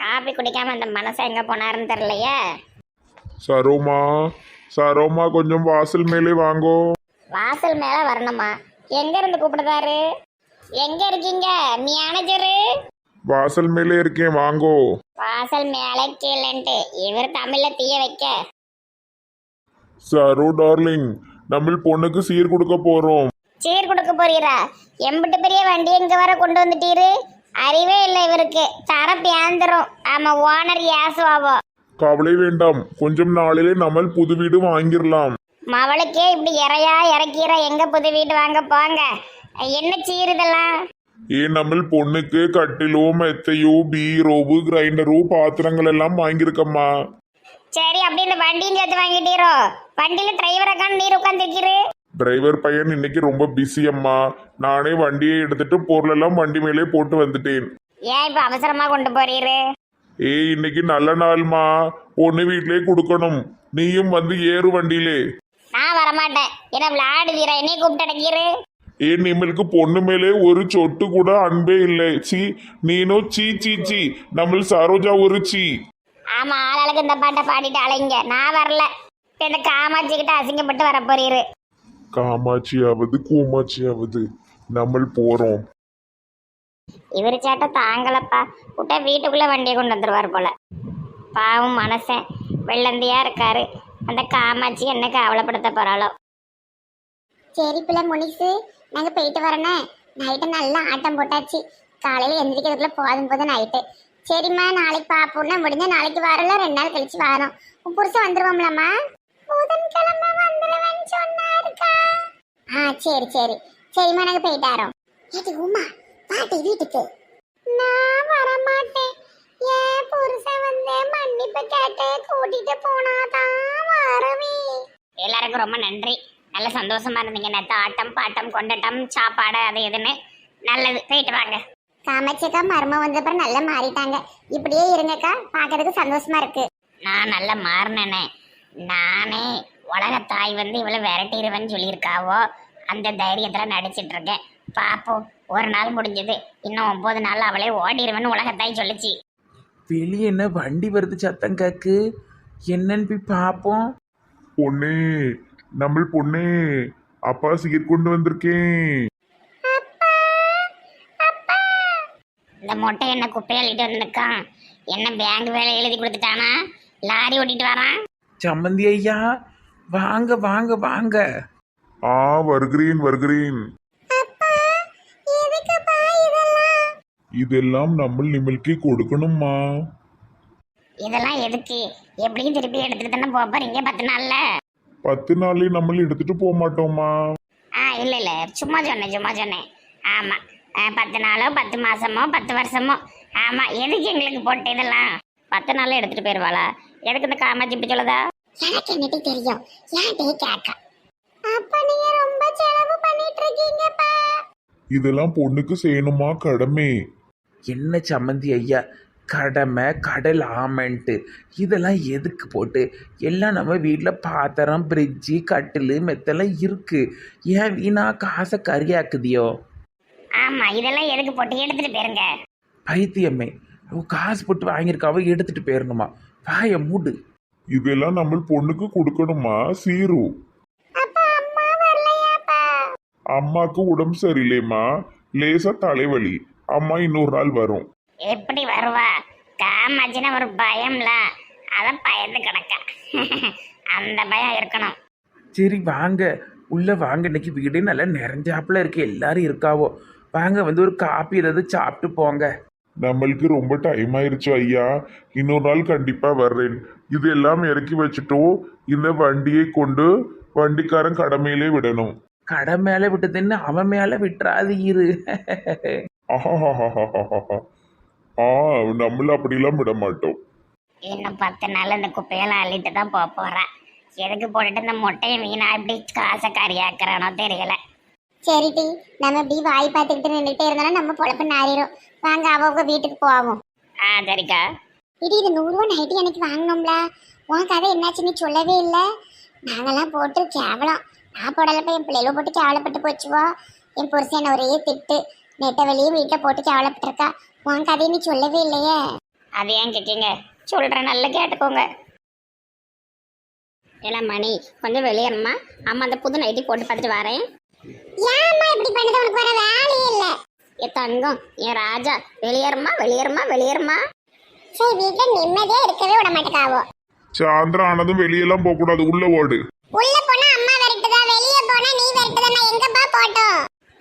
Coffee குடிக்காம அந்த மனசை எங்க போனாருன்னு தெரியலையே. சரோமா சரோமா கொஞ்சம் வாசல் மேலே வாங்கோ. வாசல் மேல வரணுமா? எங்க இருந்து கூப்பிடுறாரு? எங்க இருக்கீங்க? மேனேஜரு வாசல் மேலே இருக்கேன் வாங்கோ. வாசல் மேலே கீழன்ட்டு. இவர் தமிழ்ல தீய வைக்க. சரோ டார்லிங் நம்ம பொண்ணுக்கு சீர் கொடுக்க போறோம். சீர் கொடுக்க போறீரா? எம்பிட்டு பெரிய வண்டி இங்க வர கொண்டு வந்துட்டீரு? அறிவே இல்லை இவருக்கு. தர பேந்துரும் ஆமா ஓனர் ஏசுவாவோ கவலை வேண்டாம். கொஞ்சம் நாளிலே நம்ம புது வீடு வாங்கிடலாம் மவளுக்கே இப்படி இறையா இறக்கீரா எங்க புது வீடு வாங்க போங்க? என்ன சீர் இதெல்லாம் ஏன் நம்ம பொண்ணுக்கு கட்டிலோ மெத்தையோ பீரோவு கிரைண்டரோ பாத்திரங்கள் எல்லாம் வாங்கியிருக்கம்மா சரி அப்படி இந்த வண்டியும் சேர்த்து வாங்கிட்டீரோ? வண்டியில டிரைவர் அக்கான்னு நீர் உட்காந்துருக்கீரு டிரைவர் பையன் இன்னைக்கு ரொம்ப பிஸி அம்மா. நானே வண்டியை எடுத்துட்டு பொருள் எல்லாம் வண்டி மேலே போட்டு வந்துட்டேன். ஏன் இப்ப அவசரமா கொண்டு போறீரு? ஏய் இன்னைக்கு நல்ல நாள்மா. பொண்ணு வீட்டிலே கொடுக்கணும். நீயும் வந்து ஏறு வண்டியிலே. நான் வரமாட்டேன். என்ன விளையாடு வீரா என்னைய கூப்பிட்டு அடைக்கிறீரு ஏன் நிம்மளுக்கு பொண்ணு மேலே ஒரு சொட்டு கூட அன்பே இல்லை. சி நீனும் சீ சீ சீ. நம்ம சரோஜா ஒரு சீ. ஆமா ஆளாளுக்கு இந்த பாட்டை பாடிட்டு அலைங்க. நான் வரல. இப்ப இந்த காமாட்சி கிட்ட அசிங்கப்பட்டு வர போறீரு காமாட்சியாவது கூமாட்சியாவது. நம்ம போறோம். இவர் சேட்டை தாங்கலப்பா. விட்டா வீட்டுக்குள்ள வண்டியை கொண்டு வந்துருவார் போல. பாவம் மனசன் வெள்ளந்தியா இருக்காரு. அந்த காமாட்சி என்ன கவலைப்படுத்த போறாளோ. சரி பிள்ளை முனிசு நாங்க போயிட்டு வரனே நைட்டு நல்லா ஆட்டம் போட்டாச்சு. காலையில எந்திரிக்கிறதுக்குள்ள போதும் போதும் நைட்டு. சரிம்மா நாளைக்கு பாப்போம்னா முடிஞ்ச நாளைக்கு வரல ரெண்டு நாள் கழிச்சு வரோம். உன் புருஷன் வந்துருவோம்லம்மா புதன்கிழமை ஆ சரி சரி. சரிம்மா நாங்க போயிட்டாரோம் ஏடி உமா பாட்டி வீட்டுக்கு. நான் வர மாட்டேன் ஏன் புருஷன் வந்து மன்னிப்பு கேட்டு கூட்டிட்டு போனாதான் வருவேன் எல்லாருக்கும் ரொம்ப நன்றி. நல்ல சந்தோஷமா இருந்தீங்க. நேத்து ஆட்டம் பாட்டம் கொண்டாட்டம் சாப்பாடு அது இதுன்னு. நல்லது. போயிட்டு வாங்க. காமாட்சிக்கா மர்மம் வந்த அப்புறம் நல்லா மாறிட்டாங்க. இப்படியே இருங்கக்கா. பார்க்கறதுக்கு சந்தோஷமா இருக்கு. நான் நல்லா மாறினேனே. நானே உலக தாய் வந்து இவளை விரட்டிடுவேன்னு சொல்லியிருக்காவோ? அந்த தைரியத்தில் நடிச்சிட்டு இருக்கேன் பாப்போம். ஒரு நாள் முடிஞ்சது. இன்னும் ஒன்பது நாள் அவளே ஓடிடுவேன்னு உலகத்தாய் சொல்லுச்சு. வெளியே என்ன வண்டி வருது சத்தம் கேக்கு? என்னன்னு போய் பார்ப்போம் பொண்ணே நம்ம பொண்ணே அப்பா சீர் கொண்டு வந்திருக்கேன். இந்த மொட்டை என்ன குப்பையை அள்ளிட்டு வந்து நிற்கான் என்ன பேங்க் வேலை எழுதி கொடுத்துட்டானா? லாரி ஓட்டிட்டு வரான்? சம்மந்தி ஐயா வாங்க வாங்க வாங்க. ஆ வருகிறேன் வருகிறேன். இதெல்லாம்? நம்ம நிம்மளுக்கு கொடுக்கணுமா இதெல்லாம் எதுக்கு? எப்படியும் திருப்பி எடுத்துட்டு தானே போக போறீங்க பத்து நாள்ல? பத்து நாளே நம்ம எடுத்துட்டு போக மாட்டோமா ஆ இல்ல இல்ல. சும்மா சொன்னேன் சும்மா சொன்னேன். ஆமா. பத்து நாளோ பத்து மாசமோ பத்து வருஷமோ? ஆமா. எதுக்கு எங்களுக்கு போட்டு இதெல்லாம்? பத்து நாள்ல எடுத்துட்டு போயிருவாளா? எதுக்கு இந்த காமாட்சி இப்படி சொல்லுதா? எனக்கு என்னட்டு தெரியும்? ஏன் டே கேக்க? அப்ப நீங்க ரொம்ப செலவு பண்ணிட்டு இருக்கீங்கப்பா இதெல்லாம் பொண்ணுக்கு செய்யணுமா கடமை? என்ன சம்மந்தி ஐயா கடமை கடல் ஆமெண்ட்டு இதெல்லாம் எதுக்கு போட்டு? எல்லாம் நம்ம வீட்டில் பாத்திரம் ஃப்ரிட்ஜு கட்டில் மெத்தெல்லாம் இருக்கு. ஏன் வீணா காசை கரியாக்குதியோ ஆமா இதெல்லாம் எதுக்கு போட்டு? எடுத்துட்டு போயிருங்க. பைத்தியமே அவ காசு போட்டு வாங்கியிருக்காவ எடுத்துட்டு போயிடணுமா வாய மூடு. இதெல்லாம் நம்ம பொண்ணுக்கு கொடுக்கணுமா சீரு? அம்மாக்கு உடம்பு சரியில்லைம்மா. லேசா தலைவலி. அம்மா இன்னொரு நாள் வரும். எப்படி வருவா? காமாச்சின்னா ஒரு பயம்ல. அதான் பயந்து கிடக்க. அந்த பயம் இருக்கணும். சரி வாங்க. உள்ள வாங்க. இன்னைக்கு வீடு நல்லா நிறைஞ்சாப்புல இருக்கு. எல்லாரும் இருக்காவோ. வாங்க வந்து ஒரு காப்பி ஏதாவது சாப்பிட்டு போங்க. நம்மளுக்கு ரொம்ப டைம் ஆயிருச்சு ஐயா. இன்னொரு நாள் கண்டிப்பா வர்றேன். இதெல்லாம் இறக்கி வச்சுட்டோ இந்த வண்டியை கொண்டு வண்டிக்காரன் கடமையிலே விடணும். கடை மேலே விட்டதுன்னு அவன் மேலே விட்டுறாது இரு. ஆ நம்மள அப்படிலாம் விட மாட்டோம். இன்னும் பத்து நாள் இந்த குப்பையெல்லாம் அள்ளிட்டு தான் போக போறேன் எதுக்கு போட்டுட்டு இந்த முட்டையை வீணா இப்படி காசை கறியாக்குறானோ தெரியல. சரி டி நம்ம இப்படி வாய் பார்த்துக்கிட்டு நின்றுட்டே இருந்தாலும் நம்ம பொழப்பு நாரிடும் வாங்க அவங்க வீட்டுக்கு போவோம். ஆ சரிக்கா. இடி இது நூறுரூவா நைட்டு எனக்கு வாங்கினோம்ல உன் கதை என்னாச்சு நீ சொல்லவே இல்லை. நாங்கெல்லாம் போட்டு கேவலம். நான் போடலப்ப என் பிள்ளைகளும் போட்டு கேவலப்பட்டு போச்சுவோ? என் புருஷன் ஒரே திட்டு. நெட்ட வெளியே வீட்டில் போட்டு கேவலப்பட்டிருக்கா. உன் கதையை நீ சொல்லவே இல்லையே. அது ஏன் கேட்கீங்க சொல்கிறேன் நல்லா கேட்டுக்கோங்க. இல்ல மணி கொஞ்சம் வெளியேறமா அம்மா அந்த புது நைட்டி போட்டு பார்த்துட்டு வரேன். ஏம்மா இப்படி பண்ணது உனக்கு வர வேலையே இல்லை. ஏ தங்கம் என் ராஜா வெளியேறமா வெளியேறமா வெளியேறமா சரி வீட்டில் நிம்மதியாக இருக்கவே விட மாட்டேக்காவோ? சாயந்தரம் ஆனதும் வெளியெல்லாம் போக கூடாது உள்ள ஓடு. உள்ள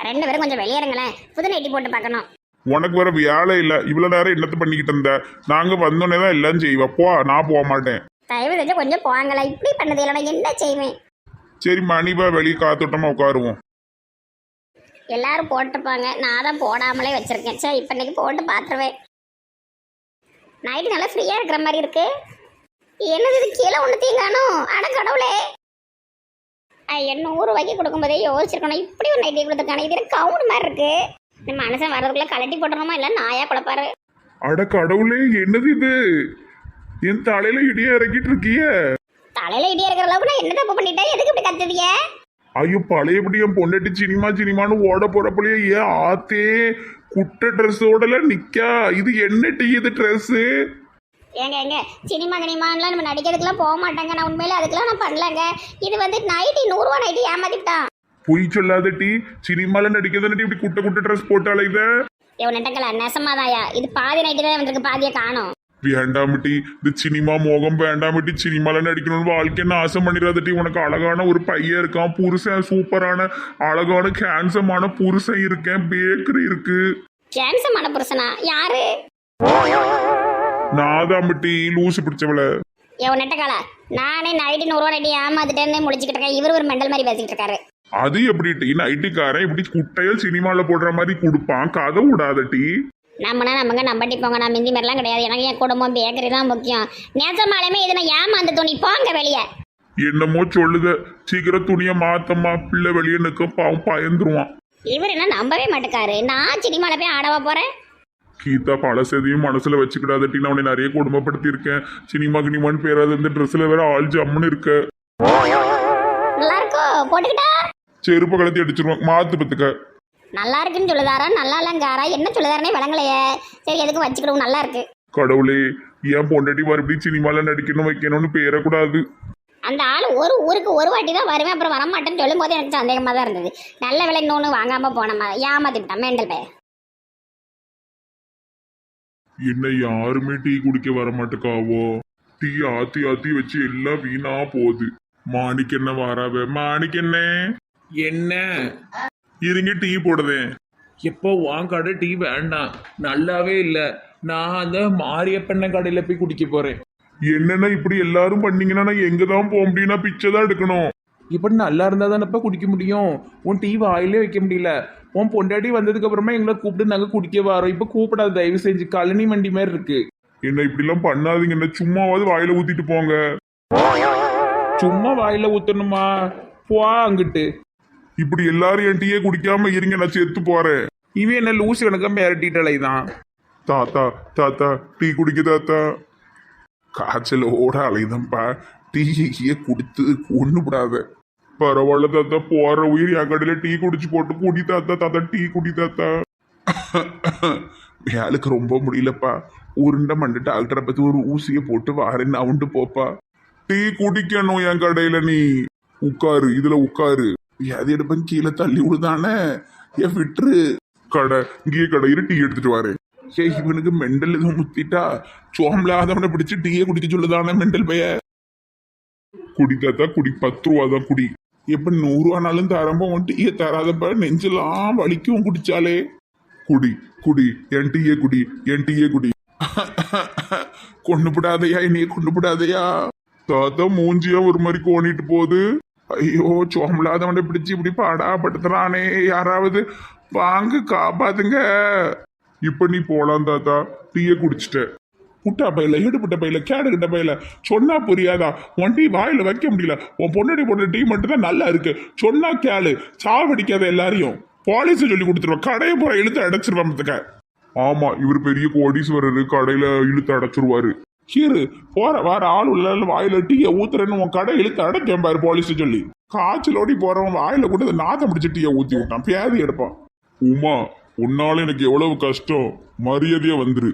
ரெண்டு பேரும் கொஞ்சம் வெளியேறுங்களேன். புது நைட்டி போட்டு பார்க்கணும். உனக்கு வேற வேலை இல்ல. இவ்வளவு நேரம் என்னத்த பண்ணிக்கிட்டு இருந்த? நாங்க வந்தோடனே தான் எல்லாம் செய்வா. போ நான் போக மாட்டேன். தயவு செஞ்சு கொஞ்சம் போங்களா இப்படி பண்ணது இல்லை நான் என்ன செய்வேன்? சரி மணிபா வெளியே காத்தோட்டமா உட்காருவோம். எல்லாரும் போட்டுப்பாங்க நான் தான் போடாமலே வச்சிருக்கேன். சரி இப்போ இன்னைக்கு போட்டு பார்த்துருவேன். நைட்டு நல்லா ஃப்ரீயாக இருக்கிற மாதிரி இருக்கு. என்னது இது? கீழே ஒன்று தீங்கானும் அட கடவுளே. நூறு ரூபாய்க்கு கொடுக்கும்போதே யோசிச்சிருக்கணும். இப்படி ஒரு நைட்டி கொடுத்துருக்கானே. இது கவுண்ட் மாதிரி இருக்கு. இந்த மனுஷன் வர்றதுக்குள்ள கலட்டி போட்டுருமா இல்லை நாயா குழப்பாரு? அட கடவுளே என்னது இது? என் தலையில இடிய இறக்கிட்டு இருக்கிய? தலையில இடியா இருக்கிற அளவுக்கு நான் என்ன தப்பு பண்ணிட்டேன்? எதுக்கு இப்படி கத்துதிய? ஐயோ பழையபடி என் பொண்டாட்டி சினிமா சினிமான்னு ஓட போறப்பலயே ஏன் ஆத்தே குட்ட ட்ரெஸ்ஸோடல நிக்கா? இது என்ன டீ இது ட்ரெஸ் ஏங்க ஏங்க சினிமா சினிமான்லாம் நம்ம நடிக்கிறதுக்குலாம் போக மாட்டாங்க. நான் உண்மையில அதுக்கெல்லாம் நான் பண்ணலங்க. இது வந்து நைட்டி நூறுரூவா நைட்டி ஏமாத்திட்டான். பொய் சொல்லாத டீ. சினிமால நடிக்கிறதுன்னு இப்படி குட்ட குட்ட ட்ரெஸ் போட்டாலே இத இவன் நெட்டக்கல நெசமாதாயா. இது பாதி நைட்டி தான் வந்திருக்கு பாதியை காணும். வேண்டாமட்டி இந்த சினிமா மோகம் வேண்டாமட்டி சினிமால நடிக்கணும்னு வாழ்க்கைன்னு ஆசை பண்ணிடாதட்டி உனக்கு அழகான ஒரு பையன் இருக்கான் புருஷன் சூப்பரான அழகான கேன்சமான புருஷன் இருக்கேன். பேக்கரி இருக்கு. கேன்சமான புருஷனா? யாரு? நாதாம்பட்டி லூசு பிடிச்சவள. இவன் நெட்டக்கால நானே நைட்டி நூறுரூவா நைட்டி ஏமாத்திட்டேன்னு முடிச்சுக்கிட்டு இருக்கேன். இவர் ஒரு மெண்டல் மாதிரி பேசிக்கிட்டு இருக்காரு. அது எப்படி டீ? நைட்டுக்காரன் இப்படி குட்டையா சினிமால போடுற மாதிரி கொடுப்பான். கதை விடாத டீ. நம்மனா நமக்கு நம்பட்டி போங்க. நான் மிந்தி மாதிரிலாம் கிடையாது. எனக்கு என் குடும்பம் பேக்கரி தான் முக்கியம். நேசமாலுமே இது நான் ஏமாந்து துணி போங்க வெளியே. என்னமோ சொல்லுத. சீக்கிரம் துணியை மாத்தம்மா. பிள்ளை வெளியே நிற்க பாவம் பயந்துருவான். இவர் என்ன நம்பவே மாட்டேக்காரு. நான் சினிமால போய் ஆடவா போறேன். கீதா பழசதையும் மனசுல வச்சுக்கிடாதட்டி நான் உன்னை நிறைய குடும்பப்படுத்தி இருக்கேன் சினிமா கினிமான்னு பேராது இந்த ட்ரெஸ்ல வேற ஆள் ஜம்முன்னு இருக்க. நல்லா இருக்கோ போட்டுக்கிட்டா? செருப்ப கலத்தி அடிச்சிருவான். மாத்து பத்துக்க. நல்லா இருக்குன்னு சொல்லுதாரா? நல்லா இல்லைங்காரா என்ன சொல்லுதாரனே விளங்கலையே. சரி எதுக்கும் வச்சுக்கிடுவோம். நல்லா இருக்கு கடவுளே ஏன் பொண்டாட்டி மறுபடியும் சினிமால நடிக்கணும் வைக்கணும்னு பேரக்கூடாது அந்த ஆள் ஒரு ஊருக்கு ஒரு வாட்டி தான் வருவேன். அப்புறம் வரமாட்டேன்னு சொல்லும் போது எனக்கு சந்தேகமாக தான் இருந்தது. நல்ல விலை இன்னொன்று வாங்காம போனோமா ஏமாத்திட்டான். மேண்டல் பே என்ன யாருமே டீ குடிக்க வர மாட்டேக்காவோ டீ ஆத்தி ஆத்தி வச்சு எல்லாம் வீணா போகுது. மாணிக்கென்ன வாராவ? மாணிக்கென்ன என்ன? இருங்க டீ போடுதேன். எப்போ உன் கடை டீ வேண்டாம் நல்லாவே இல்லை. நான் அந்த மாரியப்பண்ண கடையில் போய் குடிக்க போகிறேன் என்னன்னா இப்படி எல்லாரும் பண்ணீங்கன்னா நான் எங்க தான் போக முடியும்னா பிச்சை தான் எடுக்கணும். இப்படி நல்லா இருந்தால் தானப்பா குடிக்க முடியும்? உன் டீ வாயிலே வைக்க முடியல. உன் பொண்டாட்டி வந்ததுக்கு அப்புறமா எங்களை கூப்பிட்டு நாங்கள் குடிக்க வரோம். இப்போ கூப்பிடாத தயவு செஞ்சு கழனி மண்டி மாதிரி இருக்கு. என்ன இப்படிலாம் பண்ணாதீங்க. என்ன சும்மாவாவது வாயில ஊத்திட்டு போங்க. சும்மா வாயில ஊத்தணுமா? போ அங்கிட்டு. இப்படி எல்லாரும் என் டீயே குடிக்காம இருங்க. நான் செத்து போறேன். இவன் என்ன லூசு கணக்கா மிரட்டிட்டலை தான் தாத்தா தாத்தா டீ குடிக்க தாத்தா. காய்ச்சல் ஓட அலைதம்பா டீயே குடித்து ஒண்ணு விடாத பரவாயில்ல தாத்தா போற உயிர் என் கடையில டீ குடிச்சு போட்டு குடி தாத்தா தாத்தா டீ குடி தாத்தா. வேலைக்கு ரொம்ப முடியலப்பா. உருண்டை மண்டு டாக்டரை பத்தி ஒரு ஊசியை போட்டு வாரேன்னு அவுண்டு போப்பா. டீ குடிக்கணும் என் கடையில நீ. உட்காரு இதுல உட்காரு. வியாதி எடுப்பன் கீழே தள்ளி விடுதானே ஏன் விட்டுரு. கடை இங்கேயே கடை இரு டீ எடுத்துட்டு வரேன். ஏ இவனுக்கு மெண்டல் எதுவும் முத்திட்டா? சோம்பலாதவனை பிடிச்சு டீயே குடிக்க சொல்லுதானே மெண்டல் பைய. குடி தாத்தா குடி பத்து ரூபா தான் குடி. எப்போ நூறு ரூபானாலும் தரம்ப உன் டீயை தராதப்ப நெஞ்செல்லாம் வலிக்கும் குடிச்சாலே. குடி குடி என் டீயே குடி என் டீயே குடி. கொண்டு விடாதையா என்னைய கொண்டு விடாதையா தாத்தா மூஞ்சியா ஒரு மாதிரி கோணிட்டு போகுது. ஐயோ சோம்பலாதவனை பிடிச்சி இப்படி பாடாப்படுத்துறானே. யாராவது வாங்க காப்பாத்துங்க. இப்ப நீ போலாம் தாத்தா. டீயை குடிச்சிட்ட முட்டா பையில ஈடுபட்ட பையில கேடு கிட்ட பையில சொன்னா புரியாதா? உன் டீ வாயில வைக்க முடியல. உன் பொண்ணடி போட்ட டீ மட்டும் தான் நல்லா இருக்கு. சொன்னா கேளு. சாவடிக்காத எல்லாரையும் பாலிசி சொல்லி கொடுத்துருவோம் கடையை போற இழுத்து அடைச்சிருவான் ஆமா இவர் பெரிய கோடீஸ்வரர். கடையில இழுத்து அடைச்சிருவாரு. கீரு போற வார ஆள் உள்ள வாயில டீயை ஊத்துறேன்னு உன் கடை இழுத்து அடைச்சேன் பாரு போலீஸ் சொல்லி. காய்ச்சலோடி போறவன் வாயில கூட நாத்தம் பிடிச்ச டீயை ஊத்தி விட்டான். பேதி எடுப்பான். உமா உன்னால எனக்கு எவ்வளவு கஷ்டம்? மரியாதையா வந்துரு.